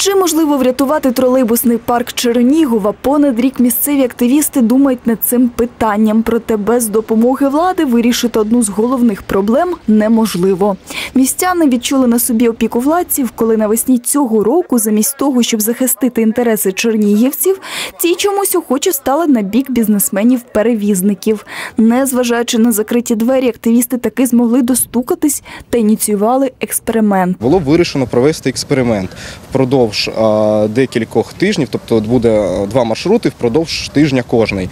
Чи можливо врятувати тролейбусний парк Чернігова? Понад рік місцеві активісти думають над цим питанням. Проте без допомоги влади вирішити одну з головних проблем неможливо. Містяни відчули на собі опіку владців, коли навесні цього року, замість того, щоб захистити інтереси чернігівців, ті чомусь охоче стали на бік бізнесменів-перевізників. Незважаючи на закриті двері, активісти таки змогли достукатись та ініціювали експеримент. Було вирішено провести експеримент впродовж а, декількох тижнів, тобто буде два маршрути впродовж тижня кожний.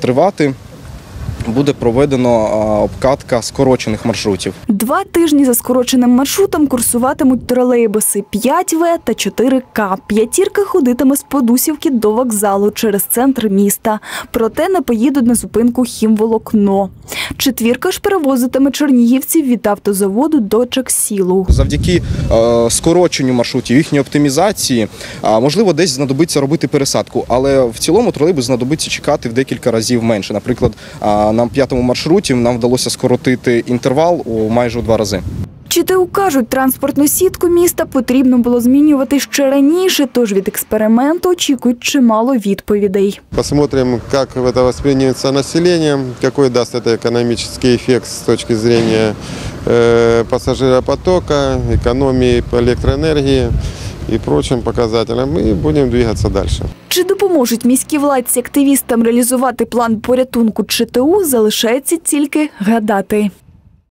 Тривати буде проведено обкатка скорочених маршрутів. Два тижні за скороченим маршрутом курсуватимуть тролейбуси 5В та 4К. П'ятірка ходитиме з Подусівки до вокзалу через центр міста. Проте не поїдуть на зупинку хімволокно. Четвірка ж перевозитиме чернігівців від автозаводу до Чаксілу. Завдяки е, скороченню маршрутів, їхньої оптимізації, можливо, десь знадобиться робити пересадку, але в цілому тролейбус знадобиться чекати в декілька разів менше. Наприклад, а, на п'ятому маршруті нам вдалося скоротити інтервал у майже у два рази. ЧТУ кажуть, транспортну сітку міста потрібно було змінювати ще раніше, тож від експерименту очікують чимало відповідей. Посмотрим, как это воспринимается населением, какой даст это экономический эффект с точки зрения э, пассажиропотока, экономии по электроэнергии и прочим показателям. И будем двигаться дальше. Чи допоможуть міські владці активістам реалізувати план порятунку ЧТУ, залишається тільки гадати.